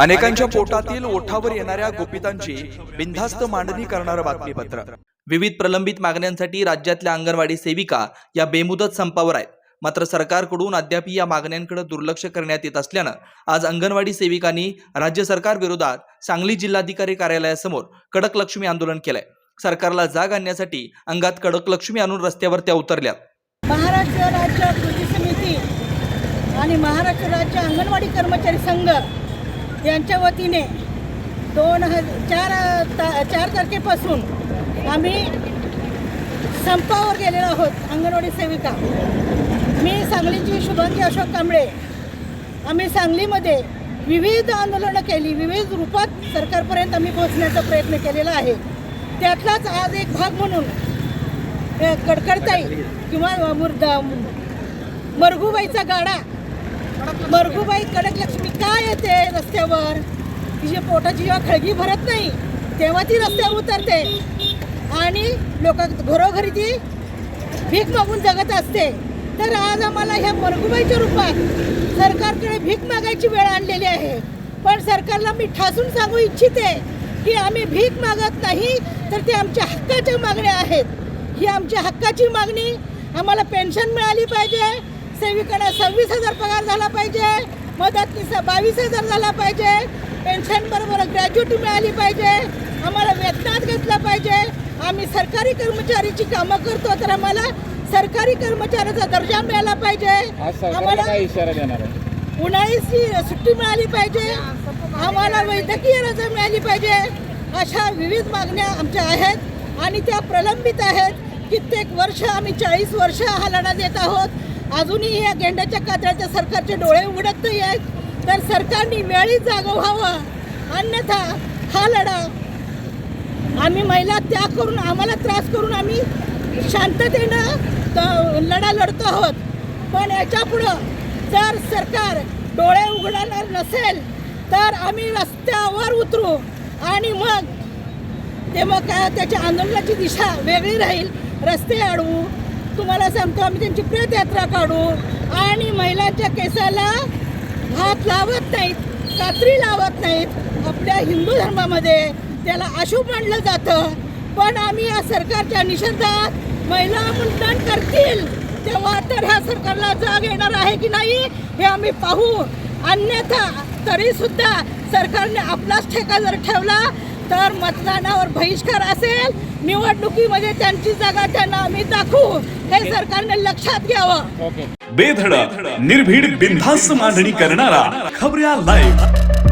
अनेकांच्या पोटातील ओठावर येणाऱ्या गोपितांची बिनधास्त मांडणी करणारं बातमीपत्र. विविध प्रलंबित मागण्यांसाठी राज्यातल्या अंगणवाडी सेविका या बेमुदत संपावर आहेत. मात्र सरकारकडून अद्याप या मागण्यांकडे दुर्लक्ष करण्यात येत असल्यानं आज अंगणवाडी सेविकांनी राज्य सरकार विरोधात सांगली जिल्हाधिकारी कार्यालयासमोर कडक लक्ष्मी आंदोलन केलंय. सरकारला जाग आणण्यासाठी अंगात कडक लक्ष्मी आणून रस्त्यावर त्या उतरल्यात महाराष्ट्र राज्य कृती समिती आणि महाराष्ट्र राज्य अंगणवाडी कर्मचारी संघ यांच्या वतीने दोन ह चार ता चार तारखेपासून आम्ही संपावर गेलेलो आहोत अंगणवाडी सेविका. मी सांगलीची शुभांगी अशोक कांबळे. आम्ही सांगलीमध्ये विविध आंदोलनं केली विविध रूपात सरकारपर्यंत आम्ही पोहोचण्याचा प्रयत्न केलेला आहे. त्यातलाच आज एक भाग म्हणून कडकडताई किंवा मुर्दा मरगुबाईचा गाडा मरगुबाई कडक लक्ष्मी काय येते रस्त्यावर? तिच्या पोटाची जेव्हा खळगी भरत नाही तेव्हा ती रस्त्यावर उतरते. आणि लोक घरोघरी ती भीक मागून जगत असते. तर आज आम्हाला ह्या मरगुबाईच्या रूपात सरकारकडे भीक मागायची वेळ आणलेली आहे. पण सरकारला मी ठासून सांगू इच्छिते की आम्ही भीक मागत नाही तर ते आमच्या हक्काच्या मागण्या आहेत. ही आमच्या हक्काची मागणी आम्हाला पेन्शन मिळाली पाहिजे सेविकांना सव्वीस हजार पगार झाला पाहिजे मदतनीस बावीस हजार झाला पाहिजे पेन्शन बरोबर ग्रॅज्युटी मिळाली पाहिजे आम्हाला वेतनात घेतलं पाहिजे. आम्ही सरकारी कर्मचारीची कामं करतो तर आम्हाला सरकारी कर्मचाऱ्याचा दर्जा मिळाला पाहिजे. आम्हाला काय इशारा देणार आहे? उन्हाळीची सुट्टी मिळाली पाहिजे. आम्हाला वैद्यकीय रजा मिळाली पाहिजे. अशा विविध मागण्या आमच्या आहेत आणि त्या प्रलंबित आहेत. कित्येक वर्ष आम्ही चाळीस वर्ष हा लढा देत आहोत. अजूनही या गेंड्याच्या कातऱ्याच्या सरकारचे डोळे उघडत नाही आहेत. तर सरकारने वेळीच जागा व्हावा. अन्यथा हा लढा आम्ही महिला त्याग करून आम्हाला त्रास करून आम्ही शांततेनं त- लढा लढतो आहोत. पण याच्या पुढं जर सरकार डोळे उघडणार नसेल तर आम्ही रस्त्यावर उतरू आणि मग ते मग काय त्याच्या आंदोलनाची दिशा वेगळी राहील. रस्ते अडवू तुम्हाला सांगतो आम्ही त्यांची प्रेतयात्रा काढू आणि महिलांच्या केसाला हात लावत नाहीत कात्री लावत नाहीत. आपल्या हिंदू धर्मामध्ये त्याला अशुभ मानलं जातं. पण आम्ही या सरकारच्या निषेधात महिला मुंडन करतील तेव्हा तर ह्या सरकारला जाग येणार आहे की नाही हे आम्ही पाहू. अन्यथा तरीसुद्धा सरकारने आपलाच ठेका जर ठेवला तर मतदानावर बहिष्कार असेल निवडणुकीमध्ये त्यांची जागा त्यांना आम्ही दाखवू. हे सरकारने लक्षात घ्यावं. ओके बेधडक निर्भीड बिनधास्त मांडणी करणारा खबऱ्या लाईव्ह